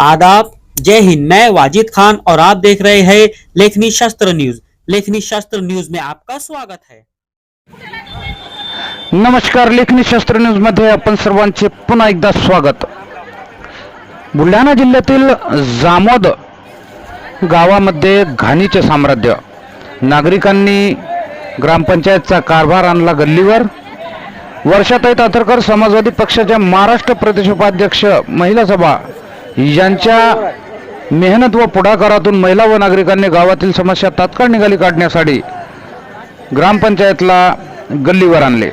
आदाब। जय हिंद। मैं वाजिद खान और आप देख रहे हैं लेखनी शास्त्र न्यूज। लेखनी शास्त्र न्यूज में आपका स्वागत है। नमस्कार लेखनी शास्त्र न्यूजमध्ये आपण सर्वांचे पुन्हा एकदा स्वागत. बुलढाणा जिल्ह्यातील जामोद गावामध्ये घाणीचे साम्राज्य. नागरिकांनी ग्रामपंचायतचा कारभार आणला गल्लीवर. वर्षाताई तातरकर समाजवादी पक्षाच्या महाराष्ट्र प्रदेश उपाध्यक्ष महिला सभा यांच्या मेहनत व पुढाकारातून महिला व नागरिकांनी गावातील समस्या तात्काळ निकाली काढण्यासाठी ग्रामपंचायतला गल्लीवर आणले.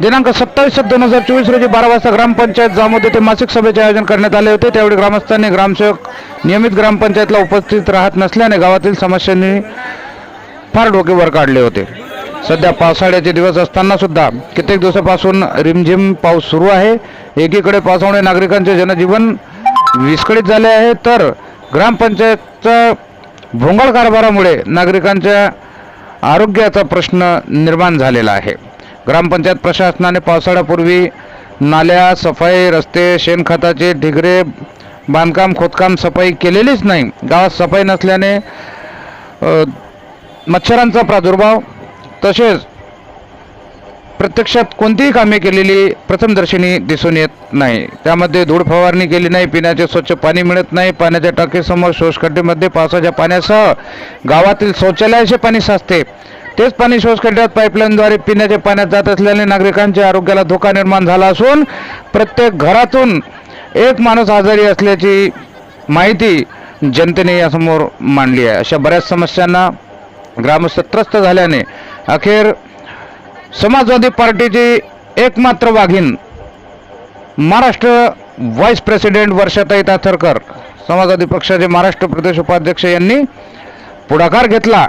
दिनांक सत्तावीस सात दोन हजार चोवीस रोजी बारा वाजता ग्रामपंचायत जामोद येथे मासिक सभेचे आयोजन करण्यात आले होते. त्यावेळी ग्रामस्थांनी ग्रामसेवक नियमित ग्रामपंचायतला उपस्थित राहत नसल्याने गावातील समस्यांनी फार डोके वर काढले होते. सध्या पावसाळ्याचे दिवस असताना सुद्धा कित्येक दिवसापासून रिमझिम पाऊस सुरू आहे. एकीकडे पावसामुळे नागरिकांचे जनजीवन विस्कळीत झाले आहे तर ग्रामपंचायतचा भोंगळ कारभारामुळे नागरिकांच्या आरोग्याचा प्रश्न निर्माण झालेला आहे. ग्रामपंचायत प्रशासनाने पावसाळ्यापूर्वी नाल्या सफाई रस्ते शेणखताचे ढिगरे बांधकाम खोदकाम सफाई केलेलीच नाही. गावात सफाई नसल्याने मच्छरांचा प्रादुर्भाव तसेच प्रत्यक्षात कोणतीही कामे केलेली प्रथमदर्शनी दिसून येत नाही. त्यामध्ये धूळ फवारणी केली नाही पिण्याचे स्वच्छ पाणी मिळत नाही पाण्याच्या टाकीसमोर शोषखड्डेमध्ये पावसाच्या पाण्यासह गावातील शौचालयाचे पाणी साचते. तेच पाणी शोषखड्ड्यात पाईपलाईनद्वारे पिण्याच्या पाण्यात जात असल्याने नागरिकांच्या आरोग्याला धोका निर्माण झाला असून प्रत्येक घरातून एक माणूस आजारी असल्याची माहिती जनतेने यासमोर मांडली आहे. अशा बऱ्याच समस्यांना ग्रामस्थ त्रस्त झाल्याने अखेर समाजवादी पार्टीची एकमात्र वाघीण महाराष्ट्र व्हाईस प्रेसिडेंट वर्षाताई ताथरकर समाजवादी पक्षाचे महाराष्ट्र प्रदेश उपाध्यक्ष यांनी पुढाकार घेतला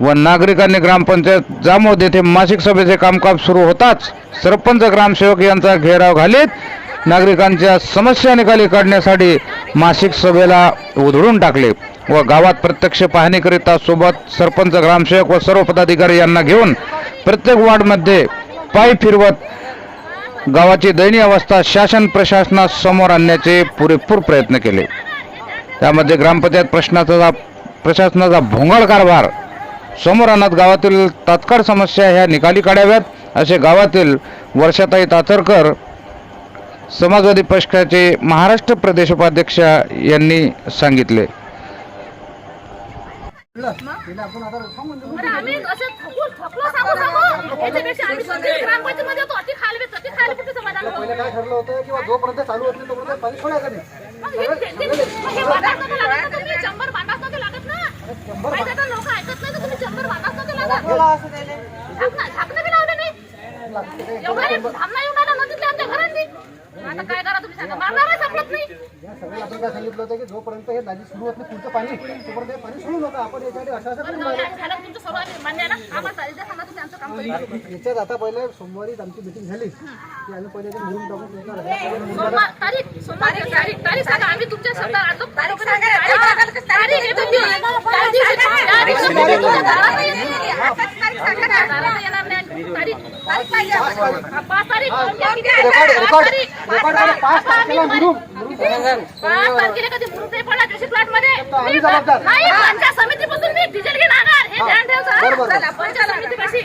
व नागरिकांनी ग्रामपंचायत जामोद येथे मासिक सभेचे कामकाज सुरू होताच सरपंच ग्रामसेवक यांचा घेराव घालीत नागरिकांच्या समस्या निकाली काढण्यासाठी मासिक सभेला उधळून टाकले व गावात प्रत्यक्ष पाहणीकरिता सोबत सरपंच ग्रामसेवक व सर्व पदाधिकारी यांना घेऊन प्रत्येक वॉर्डमध्ये पाय फिरवत गावाची दयनीय अवस्था शासन प्रशासनासमोर आणण्याचे पुरेपूर प्रयत्न केले. त्यामध्ये ग्रामपंचायत प्रश्नाचा प्रशासनाचा भोंगळ कारभार समोर आणत गावातील तात्काळ समस्या ह्या निकाली काढाव्यात असे गावातील वर्षाताई तातरकर समाजवादी पक्षाचे महाराष्ट्र प्रदेश उपाध्यक्ष यांनी सांगितले. आम्ही ग्रामपंचायतमध्ये होतो. ती ती कुठे समाधान होतं? पहिले काय ठरलं होतं किंवा जोपर्यंत चालू होत नाही तोपर्यंत पाणी सोडायचं नाही मग हे- ते- ते- मग हे बांधाच नव्हतं लागत ना तुम्ही शंभर बांधाच नव्हते लागत ना. माहिती आहे का, लोक ऐकत नाही तर तुम्ही शंभर बांधाच नव्हते लागत. झाकणं झाकणं बी लावलं नाही. एवढा रे धामणा येऊन आला नदीतल्या आमच्या घरांनी. आता काय करा तुम्ही सांगा? मारणार सापडत नाही. आपण काय सांगितलं होतं की जोपर्यंत हे नदी सुरू होत नाही पुढचं पाणी तोपर्यंत हे पाणी सोडू नका. आपण याच्यासाठी असं करून राहिलो. याच्यात आता पहिले सोमवारीच आमची मिटिंग झाली. की आम्ही पहिले ते मुरुम टाकून त्याच्यावर घरात मुरुम सोमवार तारीख सोमवार तारीख तारीख सांगा आम्ही तुमच्या शब्दावर आणतो. तारीख तारीख तारीख हे तुम्ही त्या दिवशी त्या दिवशी तुम्ही तुमच्या दारात येणार. नाही. दारात येणार नाही. तारीख तारीख पाहिजे आम्हाला. हा, पाच तारीख रेकॉर्ड रेकॉर्ड रेकॉर्ड पाच तारखेला मुरुम समितीपासून मी डिझेल घेणार. हे ध्यान बरोबर. पंचायत समितीपाशी.